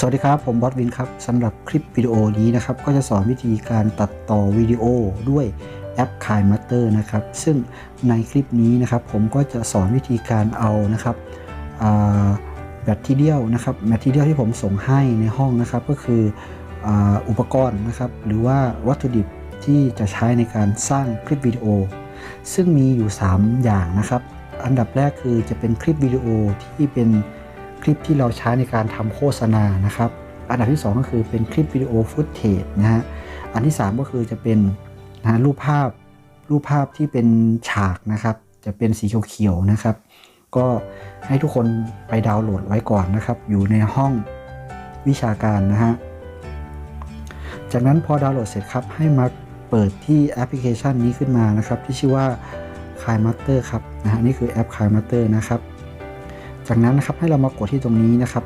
สวัสดีครับ ผมบอสวินครับสำหรับคลิปวิดีโอนี้นะครับ ก็จะสอนวิธีการตัดต่อวิดีโอด้วยแอป k i m a s t e r นะครับ ซึ่งในคลิปนี้นะครับ ผมก็จะสอนวิธีการเอานะครับแบตทีเดียลนะครับแบตทีเดียลที่ผมส่งให้ในห้องนะครับ ก็คืออ,อุปกรณ์นะครับ หรือว่าวัตถุดิบที่จะใช้ในการสร้างคลิปวิดีโอ ซึ่งมีอยู่ 3 อย่างนะครับ อันดับแรกคือจะเป็นคลิปวิดีโอที่เป็น คลิปที่เราใช้ในการทำโฆษณานะครับ อันดับที่ 2 ก็คือเป็นคลิปวิดีโอฟุตเทจนะฮะอันที่ 3 ก็คือจะเป็นนะรูปภาพรูปภาพที่เป็นฉากนะครับ จะเป็นสีเขียวๆนะครับ ก็ให้ทุกคนไปดาวน์โหลดไว้ก่อนนะครับ อยู่ในห้องวิชาการนะฮะจากนั้นพอดาวน์โหลดเสร็จครับให้มาเปิดที่แอปพลิเคชันนี้ขึ้นมานะครับ ที่ชื่อว่า k i m a s t e r ครับนะฮะนี่คือแอป k i m a s t e r นะครับ จากนั้นนะครับให้เรามากดที่ตรงนี้นะครับ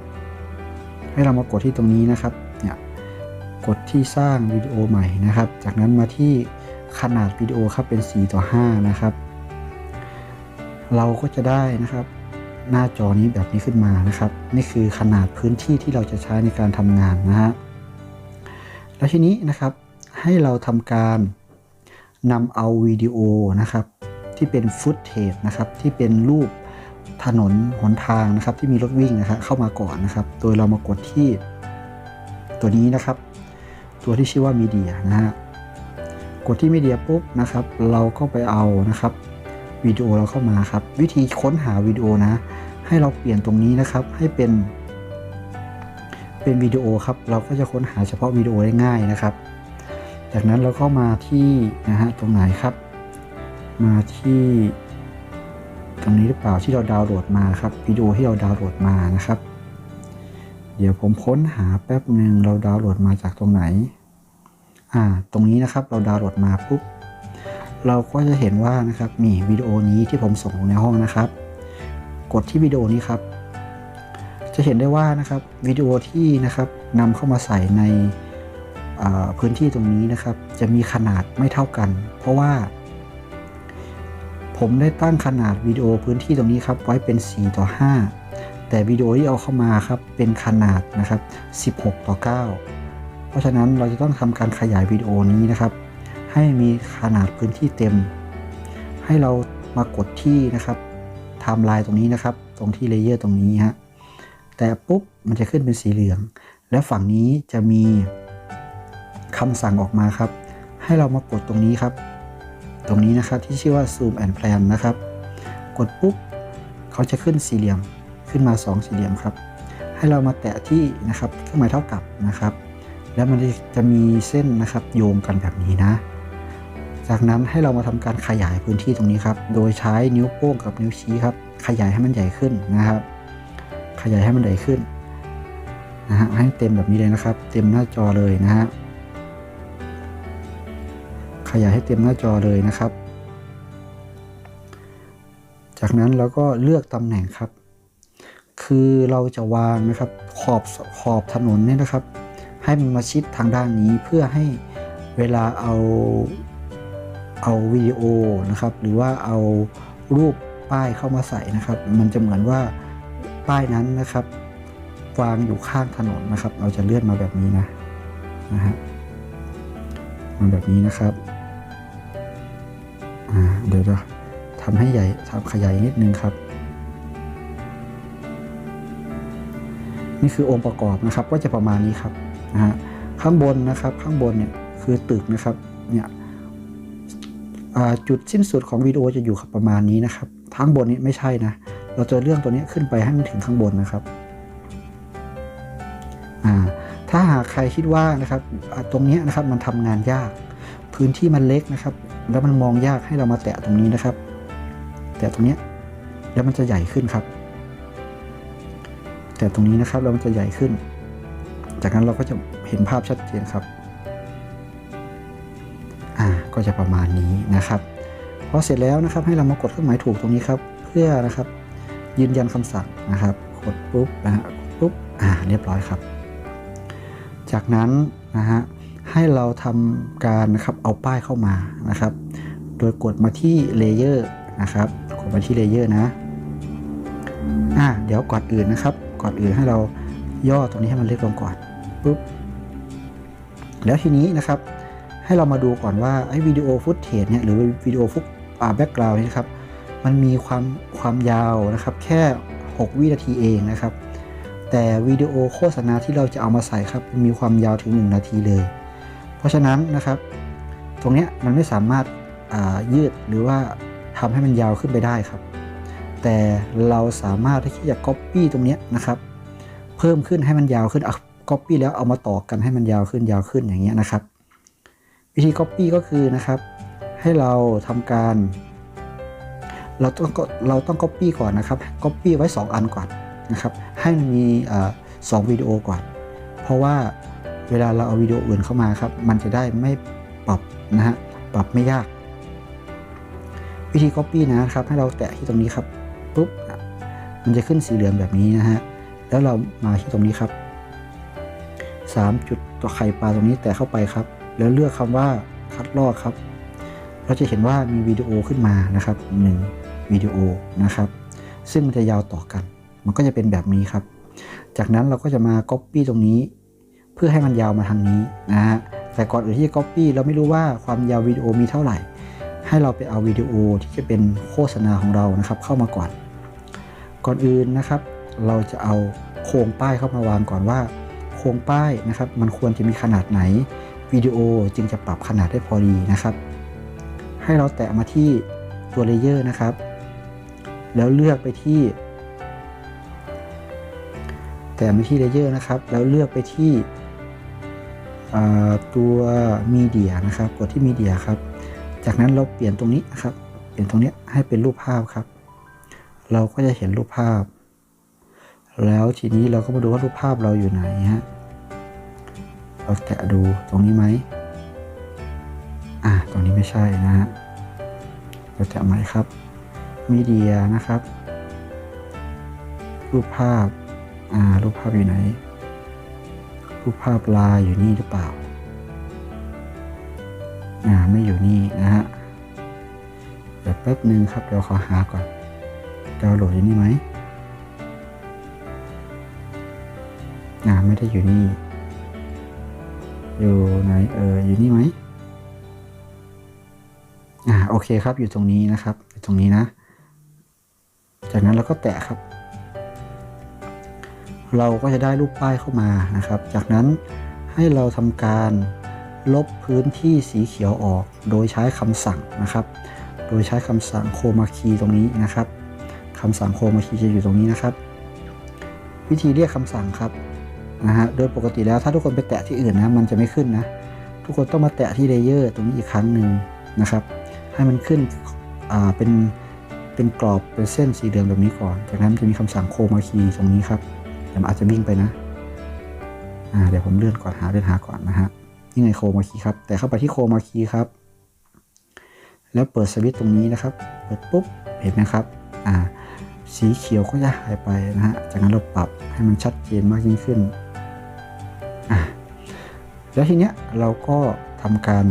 ให้เรามากดที่ตรงนี้นะครับเนี่ยกดที่สร้างวิดีโอใหม่นะครับ จากนั้นมาที่ขนาดวิดีโอครับเป็น 4 ต่อ 5 นะครับ เราก็จะได้นะครับ หน้าจอนี้แบบนี้ขึ้นมานะครับ นี่คือขนาดพื้นที่ที่เราจะใช้ในการทำงานนะฮะแล้วทีนี้นะครับให้เราทำการนำเอาวิดีโอนะครับ ที่เป็นฟุตเทจนะครับที่เป็นรูป ถนนหนทางนะครับที่มีรถวิ่งนะครับเข้ามาก่อนนะครับ โดยเรามากดที่ตัวนี้นะครับ ตัวที่ชื่อว่ามีเดียนะฮะกดที่มีเดียปุ๊บนะครับ เราก็ไปเอานะครับวิดีโอเราเข้ามาครับ วิธีค้นหาวิดีโอนะ ให้เราเปลี่ยนตรงนี้นะครับ ให้เป็น เป็นวิดีโอครับ เราก็จะค้นหาเฉพาะวิดีโอได้ง่ายนะครับ จากนั้นเราก็มาที่นะฮะตรงไหนครับ มาที่ ตรงนี้หรือเปล่าที่เราดาวน์โหลดมาครับวิดีโอที่เราดาวน์โหลดมานะครับ เดี๋ยวผมค้นหาแป๊บหนึ่งเราดาวน์โหลดมาจากตรงไหน อ่า ตรงนี้นะครับเราดาวน์โหลดมาปุ๊บเราก็จะเห็นว่านะครับมีวิดีโอนี้ที่ผมส่งลงในห้องนะครับ กดที่วิดีโอนี้ครับ จะเห็นได้ว่านะครับวิดีโอที่นะครับนำเข้ามาใส่ในพื้นที่ตรงนี้นะครับ จะมีขนาดไม่เท่ากัน เพราะว่า ผมได้ตั้งขนาดวิดีโอพื้นที่ตรงนี้ครับไว้เป็น 4 ต่อ 5 แต่วิดีโอที่เอาเข้ามาครับเป็นขนาดนะครับ 16 ต่อ 9 เพราะฉะนั้นเราจะต้องทำการขยายวิดีโอนี้นะครับ ให้มีขนาดพื้นที่เต็ม ให้เรามากดที่นะครับไทม์ไลน์ตรงนี้นะครับ ตรงที่เลเยอร์ตรงนี้ฮะแต่ปุ๊บมันจะขึ้นเป็นสีเหลือง และฝั่งนี้จะมีคำสั่งออกมาครับ ให้เรามากดตรงนี้ครับ ตรงนี้นะครับที่ชื่อว่า zoom and plan นะครับ กดปุ๊บเขาจะขึ้นสี่เหลี่ยมขึ้นมา 2 สี่เหลี่ยมครับ ให้เรามาแตะที่นะครับเครื่องหมายเท่ากับนะครับ แล้วมันจะมีเส้นนะครับโยงกันแบบนี้นะ จากนั้นให้เรามาทำการขยายพื้นที่ตรงนี้ครับ โดยใช้นิ้วโป้งกับนิ้วชี้ครับ ขยายให้มันใหญ่ขึ้นนะครับ ขยายให้มันใหญ่ขึ้นนะฮะให้เต็มแบบนี้เลยนะครับ เต็มหน้าจอเลยนะฮะ ขยายให้เต็มหน้าจอเลยนะครับ จากนั้นเราก็เลือกตำแหน่งครับ คือเราจะวางนะครับขอบขอบถนนเนี่ยนะครับ ให้มันมาชิดทางด้านนี้เพื่อให้เวลาเอาเอาวิดีโอนะครับ หรือว่าเอารูปป้ายเข้ามาใส่นะครับ มันจะเหมือนว่าป้ายนั้นนะครับ วางอยู่ข้างถนนนะครับ เราจะเลื่อนมาแบบนี้นะนะฮะมาแบบนี้นะครับ เดี๋ยวเราทำให้ใหญ่ทำขยายนิดนึงครับ นี่คือองค์ประกอบนะครับก็จะประมาณนี้ครับนะฮะข้างบนนะครับข้างบนเนี่ยคือตึกนะครับเนี่ยจุดสิ้นสุดของวิดีโอจะอยู่ประมาณนี้นะครับทั้งบนนี้ไม่ใช่นะเราจะเลื่อนตัวนี้ขึ้นไปให้มันถึงข้างบนนะครับถ้าหากใครคิดว่านะครับตรงนี้นะครับมันทำงานยาก พื้นที่มันเล็กนะครับ แล้วมันมองยากให้เรามาแตะตรงนี้นะครับ แตะตรงนี้แล้วมันจะใหญ่ขึ้นครับ แต่ตรงนี้นะครับแล้วมันจะใหญ่ขึ้น จากนั้นเราก็จะเห็นภาพชัดเจนครับ อ่าก็จะประมาณนี้นะครับพอเสร็จแล้วนะครับให้เรามากดเครื่องหมายถูกตรงนี้ครับ เพื่อนะครับ ยืนยันคำสั่งนะครับกดปุ๊บนะฮะปุ๊บอ่าเรียบร้อยครับ จากนั้นนะฮะ ให้เราทำการนะครับเอาป้ายเข้ามานะครับ โดยกดมาที่เลเยอร์นะครับกดมาที่เลเยอร์นะอ่าเดี๋ยวก่อนอื่นนะครับก่อนอื่นให้เราย่อตรงนี้ให้มันเล็กลงก่อนปุ๊บแล้วทีนี้นะครับ ให้เรามาดูก่อนว่าไอ้วิดีโอฟุตเทจเนี่ยหรือวิดีโอฟุตอ่าแบ็กกราวน์นี่นะครับ มันมีความความยาวนะครับ แค่ 6 วินาทีเองนะครับ แต่วิดีโอโฆษณาที่เราจะเอามาใส่ครับ มีความยาวถึง 1 นาทีเลย เพราะฉะนั้นนะครับ ตรงนี้มันไม่สามารถยืดหรือว่าทำให้มันยาวขึ้นไปได้ครับ แต่เราสามารถที่จะ Copy ตรงนี้นะครับ เพิ่มขึ้นให้มันยาวขึ้นอะ Copy แล้วเอามาต่อกันให้มันยาวขึ้นยาวขึ้นอย่างเงี้ยนะครับ วิธี Copy ก็คือนะครับ ให้เราทำการ เราต้องเราต้อง Copy ก่อนนะครับ Copy ไว้ 2 อันก่อนนะครับ ให้มันมีสองวิดีโอก่อน เพราะว่า เวลาเราเอาวิดีโออื่นเข้ามาครับ มันจะได้ไม่ปรับนะฮะ ปรับไม่ยาก วิธี Copy นะครับ ให้เราแตะที่ตรงนี้ครับ ปุ๊บ มันจะขึ้นสีเหลืองแบบนี้นะฮะ แล้วเรามาที่ตรงนี้ครับ 3 จุดตัวไข่ปลาตรงนี้แตะเข้าไปครับ แล้วเลือกคำว่าคัดลอกครับ เราจะเห็นว่ามีวิดีโอขึ้นมานะครับ1วิดีโอนะครับ ซึ่งมันจะยาวต่อกัน มันก็จะเป็นแบบนี้ครับ จากนั้นเราก็จะมา Copy ตรงนี้ พื่อให้มันยาวมาทางนี้นะฮะแต่ก่อนอื่นที่จะ Copy เราไม่รู้ว่าความยาววิดีโอมีเท่าไหร่ ให้เราไปเอาวิดีโอที่จะเป็นโฆษณาของเรานะครับ เข้ามาก่อน ก่อนอื่นนะครับ เราจะเอาโครงป้ายเข้ามาวางก่อนว่า โครงป้ายนะครับ มันควรจะมีขนาดไหนวิดีโอจึงจะปรับขนาดได้พอดีนะครับ ให้เราแตะมาที่ตัวเลเยอร์นะครับ แล้วเลือกไปที่ แตะมาที่เลเยอร์นะครับ แล้วเลือกไปที่ ตัวมีเดียนะครับ กดที่มีเดียครับ จากนั้นเราเปลี่ยนตรงนี้นะครับ เปลี่ยนตรงนี้ให้เป็นรูปภาพครับ เราก็จะเห็นรูปภาพ แล้วทีนี้เราก็มาดูว่ารูปภาพเราอยู่ไหนฮะ เราแตะดูตรงนี้ไหมอ่าตรงนี้ไม่ใช่นะฮะเราแตะไหมครับ มีเดียนะครับ รูปภาพ อ่า รูปภาพอยู่ไหน รูปภาพลายอยู่นี่หรือเปล่าอ่าไม่อยู่นี่นะฮะเดี๋ยวแป๊บหนึ่งครับเดี๋ยวขอหาก่อนดาวน์โหลดอยู่นี่ไหมอ่าไม่ได้อยู่นี่ อยู่ไหนเอออยู่นี่ไหมอ่าโอเคครับอยู่ตรงนี้นะครับอยู่ตรงนี้นะ จากนั้นเราก็แตะครับ เราก็จะได้รูปป้ายเข้ามานะครับ จากนั้นให้เราทำการลบพื้นที่สีเขียวออก โดยใช้คำสั่งนะครับ โดยใช้คำสั่งโคมาคีตรงนี้นะครับคำสั่งโคมาคีจะอยู่ตรงนี้นะครับ วิธีเรียกคำสั่งครับนะฮะโดยปกติแล้วถ้าทุกคนไปแตะที่อื่นนะมันจะไม่ขึ้นนะทุกคนต้องมาแตะที่เลเยอร์ตรงนี้อีกครั้งหนึ่งนะครับ ให้มันขึ้นอ่าเป็นเป็นกรอบเป็นเส้นสีเหลืองแบบนี้ก่อน จากนั้นจะมีคำสั่งโคมาคีตรงนี้ครับ เดี๋ยวมันอาจจะวิ่งไปนะอ่าเดี๋ยวผมเลื่อนก่อนหาเลื่อนหาก่อนนะฮะนี่ไงโคมาคีครับ แต่เข้าไปที่โคมาคีครับ แล้วเปิดสวิตช์ตรงนี้นะครับ เปิดปุ๊บเห็นไหมครับอ่าสีเขียวก็จะหายไปนะฮะ จากนั้นเราปรับให้มันชัดเจนมากยิ่งขึ้นอะแล้วทีเนี้ยเราก็ทำการ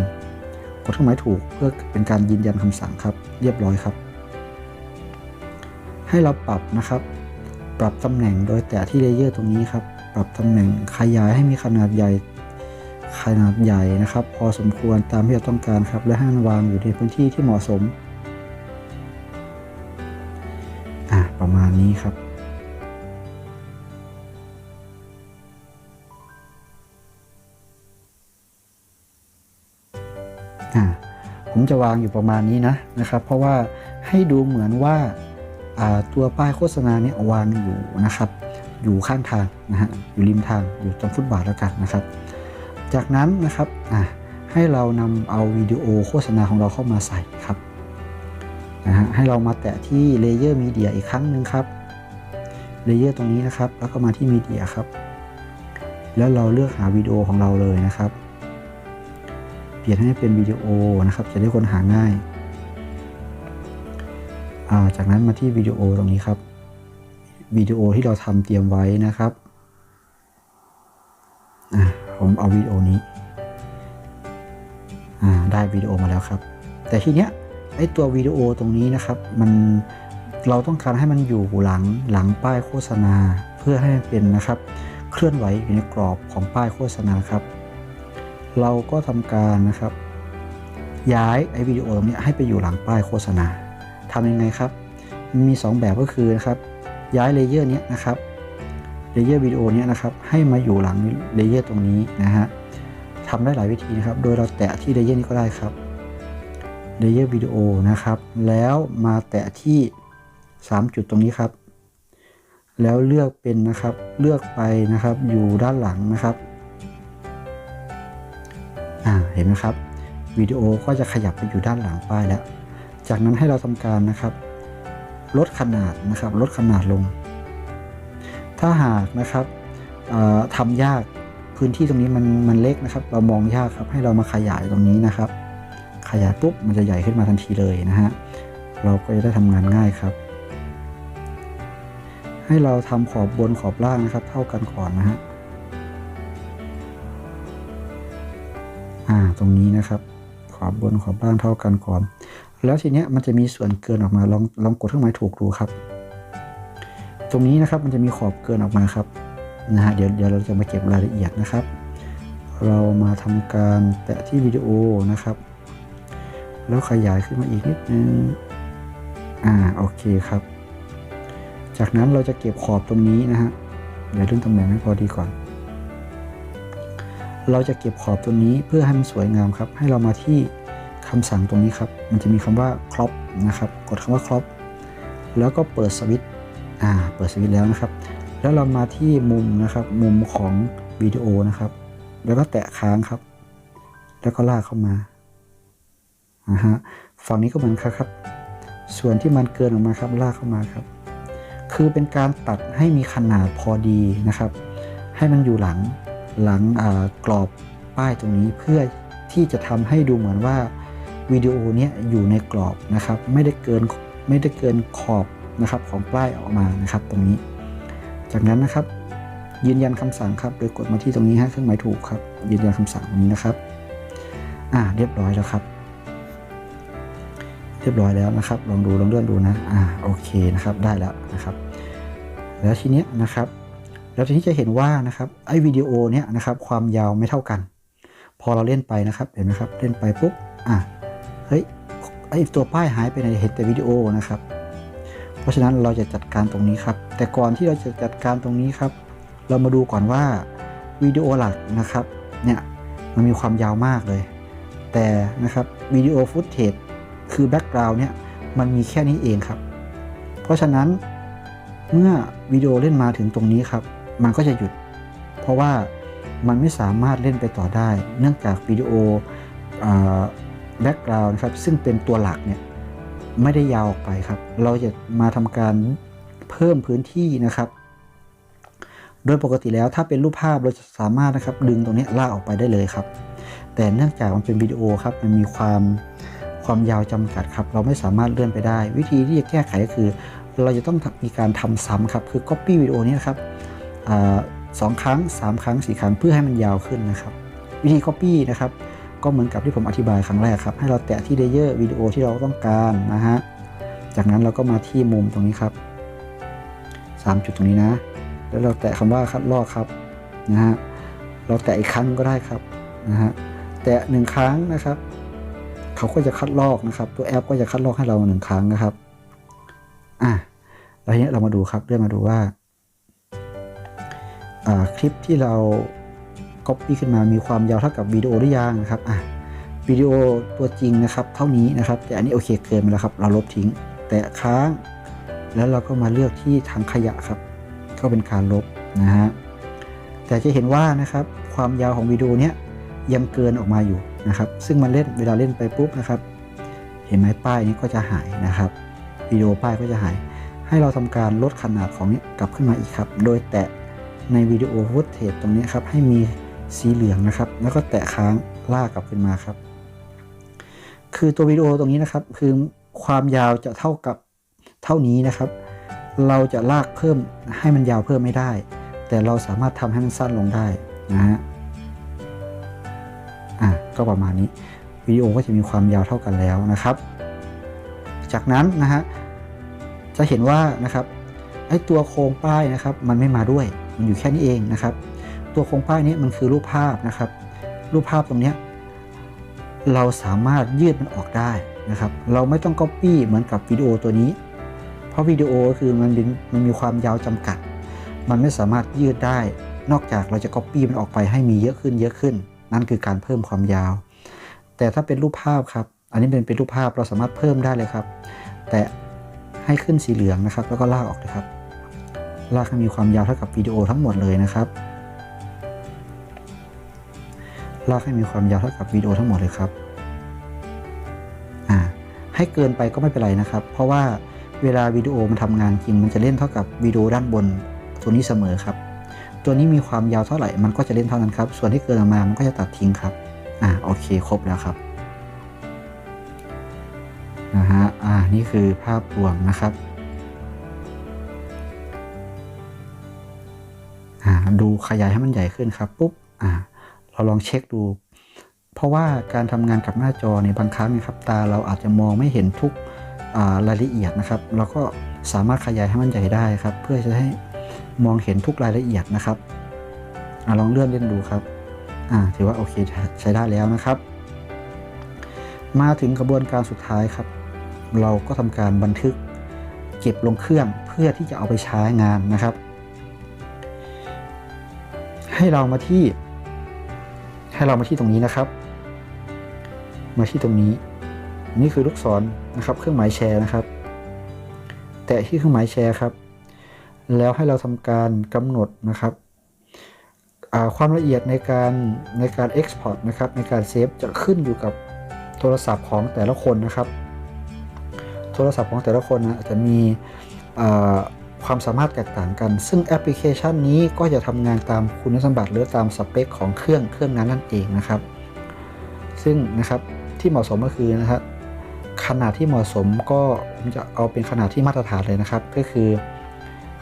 กดเครื่องหมายถูกเพื่อเป็นการยืนยันคำสั่งครับ เรียบร้อยครับ ให้เราปรับนะครับ ปรับตำแหน่งโดยแตะที่เลเยอร์ตรงนี้ครับ ปรับตำแหน่งขยายให้มีขนาดใหญ่ ขนาดใหญ่นะครับ พอสมควรตามที่เราต้องการครับ และให้มันวางอยู่ในพื้นที่ที่เหมาะสม อะประมาณนี้ครับอ่าผมจะวางอยู่ประมาณนี้นะนะครับ เพราะว่าให้ดูเหมือนว่า ตัวป้ายโฆษณาเนี่ยวางอยู่นะครับ อยู่ข้างทางนะฮะอยู่ริมทางอยู่ตรงฟุตบาทแล้วกันนะครับ จากนั้นนะครับให้เรานำเอาวิดีโอโฆษณาของเราเข้ามาใส่ครับนะฮะให้เรามาแตะที่เลเยอร์มีเดียอีกครั้งหนึ่งครับเลเยอร์ตรงนี้นะครับ แล้วก็มาที่มีเดียครับ แล้วเราเลือกหาวิดีโอของเราเลยนะครับ เปลี่ยนให้เป็นวิดีโอนะครับ จะได้ค้นหาง่าย จากนั้นมาที่วิดีโอตรงนี้ครับวิดีโอที่เราทำเตรียมไว้นะครับผมเอาวิดีโอนี้ได้วิดีโอมาแล้วครับ แต่ทีเนี้ยไอตัววิดีโอตรงนี้นะครับ มันเราต้องการให้มันอยู่หลังหลังป้ายโฆษณาเพื่อให้มันเป็นนะครับ เคลื่อนไหวอยู่ในกรอบของป้ายโฆษณาครับ เราก็ทำการนะครับ ย้ายไอวิดีโอตรงนี้ให้ไปอยู่หลังป้ายโฆษณา ทำยังไงครับมี 2 แบบก็คือนะครับ ย้ายเลเยอร์นี้นะครับ เลเยอร์วิดีโอเนี้นะครับ ให้มาอยู่หลังเลเยอร์ตรงนี้นะฮะทำได้หลายวิธีนะครับ โดยเราแตะที่เลเยอร์นี้ก็ได้ครับ เลเยอร์วิดีโอนะครับ แล้วมาแตะที่ 3 จุดตรงนี้ครับ แล้วเลือกเป็นนะครับ เลือกไปนะครับ อยู่ด้านหลังนะครับ อ่า เห็นไหมครับ วิดีโอก็จะขยับไปอยู่ด้านหลังป้ายแล้ว จากนั้นให้เราทำการนะครับลดขนาดนะครับลดขนาดลง ถ้าหากนะครับเอ่อทำยากพื้นที่ตรงนี้มันมันเล็กนะครับ เรามองยากครับให้เรามาขยายตรงนี้นะครับ ขยายปุ๊บมันจะใหญ่ขึ้นมาทันทีเลยนะฮะเราก็จะได้ทำงานง่ายครับ ให้เราทำขอบบนขอบล่างนะครับ เท่ากันก่อนนะฮะอ่าตรงนี้นะครับ ขอบบนขอบล่างเท่ากันก่อน แล้วทีเนี้ยมันจะมีส่วนเกินออกมาลองลองกดเครื่องหมายถูกดูครับ ตรงนี้นะครับมันจะมีขอบเกินออกมาครับนะฮะเดี๋ยวเดี๋ยวเราจะมาเก็บรายละเอียดนะครับ เรามาทำการแตะที่วิดีโอนะครับ แล้วขยายขึ้นมาอีกนิดนึงอ่าโอเคครับ จากนั้นเราจะเก็บขอบตรงนี้นะฮะเดี๋ยวเรื่องตำแหน่งให้พอดีก่อน เราจะเก็บขอบตรงนี้เพื่อให้มันสวยงามครับ ให้เรามาที่คำสั่งตรงนี้ครับ มันจะมีคำว่า crop นะครับ กดคำว่า crop แล้วก็เปิดสวิตช์อ่าเปิดสวิตช์แล้วนะครับ แล้วเรามาที่มุมนะครับ มุมของวิดีโอนะครับ แล้วก็แตะค้างครับ แล้วก็ลากเข้ามาอ่าฮะฝั่งนี้ก็เหมือนกันครับ ส่วนที่มันเกินออกมาครับลากเข้ามาครับ คือเป็นการตัดให้มีขนาดพอดีนะครับ ให้มันอยู่หลังหลังกรอบป้ายตรงนี้เพื่อที่จะทำให้ดูเหมือนว่า วิดีโอเนี้ยอยู่ในกรอบนะครับ ไม่ได้เกินไม่ได้เกินขอบนะครับของป้ายออกมานะครับตรงนี้ จากนั้นนะครับ ยืนยันคำสั่งครับ โดยกดมาที่ตรงนี้ฮะเครื่องหมายถูกครับ ยืนยันคำสั่งตรงนี้นะครับ อ่าเรียบร้อยแล้วครับเรียบร้อยแล้วนะครับ ลองดูลองเลื่อนดูนะ อ่า โอเคนะครับ ได้แล้วนะครับ แล้วทีเนี้ยนะครับ แล้วทีนี้จะเห็นว่านะครับ ไอ้วิดีโอเนี้ยนะครับ ความยาวไม่เท่ากัน พอเราเล่นไปนะครับ เห็นไหมครับ เล่นไปปุ๊บ อะ เฮ้ยไอตัวป้ายหายไปไหนเห็นแต่วิดีโอนะครับ เพราะฉะนั้นเราจะจัดการตรงนี้ครับ แต่ก่อนที่เราจะจัดการตรงนี้ครับ เรามาดูก่อนว่าวิดีโอหลักนะครับเนี่ยมันมีความยาวมากเลย แต่นะครับวิดีโอฟุตเทจคือแบ็กกราวน์เนี่ยมันมีแค่นี้เองครับ เพราะฉะนั้นเมื่อวิดีโอเล่นมาถึงตรงนี้ครับ มันก็จะหยุด เพราะว่ามันไม่สามารถเล่นไปต่อได้ เนื่องจากวิดีโอ แบ็กกราวน์ครับซึ่งเป็นตัวหลักเนี่ยไม่ได้ยาวออกไปครับ เราจะมาทำการเพิ่มพื้นที่นะครับ โดยปกติแล้วถ้าเป็นรูปภาพเราจะสามารถนะครับ ดึงตรงนี้ลากออกไปได้เลยครับ แต่เนื่องจากมันเป็นวิดีโอครับมันมีความความยาวจำกัดครับ เราไม่สามารถเลื่อนไปได้ วิธีที่จะแก้ไขก็คือ เราจะต้องมีการทำซ้ำครับคือ Copy วิดีโอนี้นะครับสองครั้ง 3 ครั้ง 4 ครั้งเพื่อให้มันยาวขึ้นนะครับ วิธี Copy นะครับ ก็เหมือนกับที่ผมอธิบายครั้งแรกครับ ให้เราแตะที่เลเยอร์วิดีโอที่เราต้องการนะฮะ จากนั้นเราก็มาที่มุมตรงนี้ครับ 3 จุดตรงนี้นะ แล้วเราแตะคำว่าคัดลอกครับนะฮะ เราแตะอีกครั้งก็ได้ครับนะฮะ แตะหนึ่งครั้งนะครับ เขาก็จะคัดลอกนะครับ ตัวแอปก็จะคัดลอกให้เราหนึ่งครั้งนะครับ อะแล้วทีนี้เรามาดูครับเลื่อนมาดูว่า คลิปที่เรา Copy ขึ้นมามีความยาวเท่ากับวิดีโอหรือยังนะครับอะวิดีโอตัวจริงนะครับ เท่านี้นะครับ แต่อันนี้โอเคเกินไปแล้วครับ เราลบทิ้ง แต่ค้าง แล้วเราก็มาเลือกที่ทางขยะครับ ก็เป็นการลบนะฮะแต่จะเห็นว่านะครับความยาวของวิดีโอเนี้ยยังเกินออกมาอยู่นะครับ ซึ่งมันเล่นเวลาเล่นไปปุ๊บนะครับ เห็นไหมป้ายนี้ก็จะหายนะครับวิดีโอป้ายก็จะหาย ให้เราทำการลดขนาดของนี้กลับขึ้นมาอีกครับ โดยแตะในวิดีโอฟุตเทจตรงนี้ครับให้มี สีเหลืองนะครับ แล้วก็แตะค้างลากกลับขึ้นมาครับ คือตัววิดีโอตรงนี้นะครับ คือความยาวจะเท่ากับเท่านี้นะครับ เราจะลากเพิ่มให้มันยาวเพิ่มไม่ได้ แต่เราสามารถทำให้มันสั้นลงได้นะฮะอะก็ประมาณนี้วิดีโอก็จะมีความยาวเท่ากันแล้วนะครับ จากนั้นนะฮะจะเห็นว่านะครับไอตัวโครงป้ายนะครับ มันไม่มาด้วยมันอยู่แค่นี้เองนะครับ ตัวโครงป้ายนี้มันคือรูปภาพนะครับ รูปภาพตรงนี้เราสามารถยืดมันออกได้นะครับ เราไม่ต้อง Copy เหมือนกับวิดีโอตัวนี้ เพราะวิดีโอคือมันมันมีความยาวจำกัด มันไม่สามารถยืดได้ นอกจากเราจะ Copy มันออกไปให้มีเยอะขึ้นเยอะขึ้น นั่นคือการเพิ่มความยาว แต่ถ้าเป็นรูปภาพครับ อันนี้เป็นเป็นรูปภาพเราสามารถเพิ่มได้เลยครับ แต่ให้ขึ้นสีเหลืองนะครับ แล้วก็ลากออกเลยครับ ลากให้มีความยาวเท่ากับวิดีโอทั้งหมดเลยนะครับ ลากให้มีความยาวเท่ากับวิดีโอทั้งหมดเลยครับให้เกินไปก็ไม่เป็นไรนะครับ เพราะว่าเวลาวิดีโอมันทำงานจริง มันจะเล่นเท่ากับวิดีโอด้านบนตัวนี้เสมอครับ ตัวนี้มีความยาวเท่าไหร่ มันก็จะเล่นเท่านั้นครับ ส่วนที่เกินออกมา มันก็จะตัดทิ้งครับ อ่าโอเคครบแล้วครับ นะฮะ อ่า นี่คือภาพรวมนะครับ อ่า ดูขยายให้มันใหญ่ขึ้นครับ ปุ๊บ อ่า เราลองเช็คดู เพราะว่าการทำงานกับหน้าจอในยบางครั้งนะครับ ตาเราอาจจะมองไม่เห็นทุกรายละเอียดนะครับ เราก็สามารถขยายให้มันใหญ่ได้ครับ เพื่อจะให้มองเห็นทุกรายละเอียดนะครับอลองเลื่อนเล่นดูครับถือว่าโอเคใช้ได้แล้วนะครับ มาถึงกระบวนการสุดท้ายครับ เราก็ทำการบันทึกเก็บลงเครื่องเพื่อที่จะเอาไปใช้งานนะครับ ให้เรามาที่ ให้เรามาที่ตรงนี้นะครับ มาที่ตรงนี้ นี่คือลูกศรนะครับ เครื่องหมายแชร์นะครับ แตะที่เครื่องหมายแชร์ครับ แล้วให้เราทำการกำหนดนะครับความละเอียดในการในการ Export นะครับ ในการเซฟจะขึ้นอยู่กับโทรศัพท์ของแต่ละคนนะครับ โทรศัพท์ของแต่ละคนนะจะมี ความสามารถแตกต่างกัน ซึ่งแอปพลิเคชันนี้ก็จะทำงานตามคุณสมบัติหรือตามสเปคของเครื่องเครื่องนั้นนั่นเองนะครับ ซึ่งนะครับที่เหมาะสมก็คือนะครับขนาดที่เหมาะสมก็ผมจะเอาเป็นขนาดที่มาตรฐานเลยนะครับ ก็คือ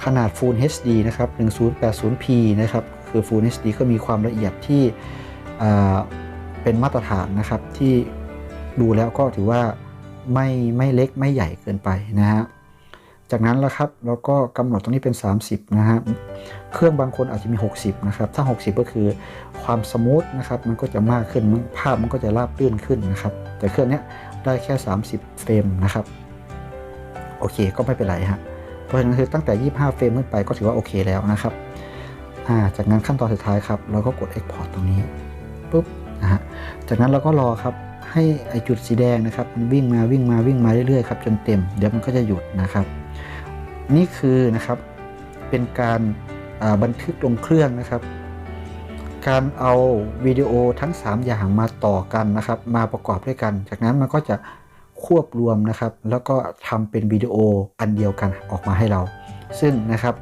ขนาด Full HD นะครับ 1080p นะครับ คือ Full HD ก็มีความละเอียดที่เป็นมาตรฐานนะครับที่ดูแล้วก็ถือว่าไม่ไม่เล็กไม่ใหญ่เกินไปนะฮะ จากนั้นแล้วครับเราก็กำหนดตรงนี้เป็น 30 นะฮะเครื่องบางคนอาจจะมี 60 นะครับ ถ้า 60 ก็คือความสมูทนะครับ มันก็จะมากขึ้นภาพมันก็จะราบรื่นขึ้นนะครับ แต่เครื่องนี้ได้แค่ 30 เฟรมนะครับ โอเคก็ไม่เป็นไรฮะเพราะฉะนั้นคือตั้งแต่ 25 เฟรมขึ้นไปก็ถือว่าโอเคแล้วนะครับาจากนั้นขั้นตอนสุดท้ายครับเราก็กด Export ตรงนี้ปุ๊บนะฮะจากนั้นเราก็รอครับให้ไอจุดสีแดงนะครับมันวิ่งมาวิ่งมาวิ่งมาเรื่อยๆครับจนเต็ม เดี๋ยวมันก็จะหยุดนะครับ นี่คือนะครับเป็นการบันทึกลงเครื่องนะครับ การเอาวิดีโอทั้ง 3 อย่างมาต่อกันนะครับ มาประกอบด้วยกัน จากนั้นมันก็จะควบรวมนะครับ แล้วก็ทำเป็นวิดีโออันเดียวกันออกมาให้เรา ซึ่งนะครับ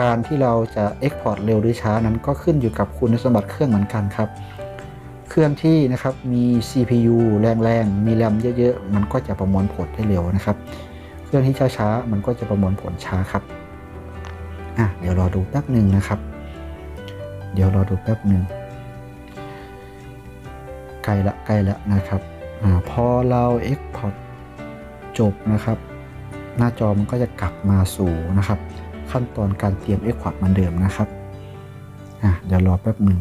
การที่เราจะ Export เร็วหรือช้านั้นก็ขึ้นอยู่กับคุณสมบัติเครื่องเหมือนกันครับ เครื่องที่นะครับมี CPU แรงๆ มีแรมเยอะๆ มันก็จะประมวลผลได้เร็วนะครับ เรื่องที่ช้าๆมันก็จะประมวลผลช้าครับอะเดี๋ยวรอดูแป๊บหนึ่งนะครับ เดี๋ยวรอดูแป๊บหนึ่งใกล้ละใกล้ละนะครับอพอเรา Export จบนะครับ หน้าจอมันก็จะกลับมาสู่นะครับ ขั้นตอนการเตรียม Export เหมือนเดิมนะครับอะเดี๋ยวรอแป๊บหนึ่ง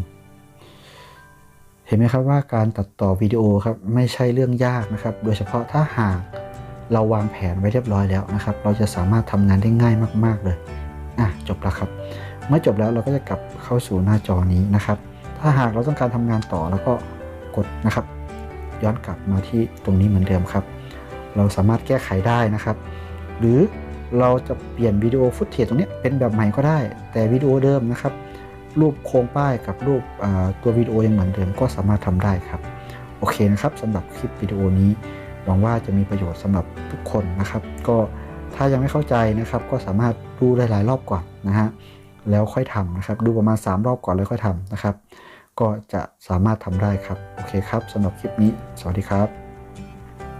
เห็นไหมครับว่าการตัดต่อวิดีโอครับไม่ใช่เรื่องยากนะครับ โดยเฉพาะถ้าหาก เราวางแผนไว้เรียบร้อยแล้วนะครับ เราจะสามารถทำงานได้ง่ายมาก ๆ เลย อะจบแล้วครับ เมื่อจบแล้วเราก็จะกลับเข้าสู่หน้าจอนี้นะครับ ถ้าหากเราต้องการทำงานต่อแล้วก็กดนะครับ ย้อนกลับมาที่ตรงนี้เหมือนเดิมครับ เราสามารถแก้ไขได้นะครับ หรือเราจะเปลี่ยนวิดีโอฟุตเทจตรงนี้เป็นแบบใหม่ก็ได้ แต่วิดีโอเดิมนะครับ รูปโครงป้ายกับรูปตัววิดีโอยังเหมือนเดิมก็สามารถทำได้ครับ โอเคนะครับสำหรับคลิปวิดีโอนี้ หวังว่าจะมีประโยชน์สำหรับทุกคนนะครับ ก็ถ้ายังไม่เข้าใจนะครับ ก็สามารถดูหลาย ๆ รอบก่อนนะฮะแล้วค่อยทำนะครับ ดูประมาณ 3 รอบก่อนแล้วค่อยทำนะครับ ก็จะสามารถทำได้ครับ โอเคครับสำหรับคลิปนี้ สวัสดีครับ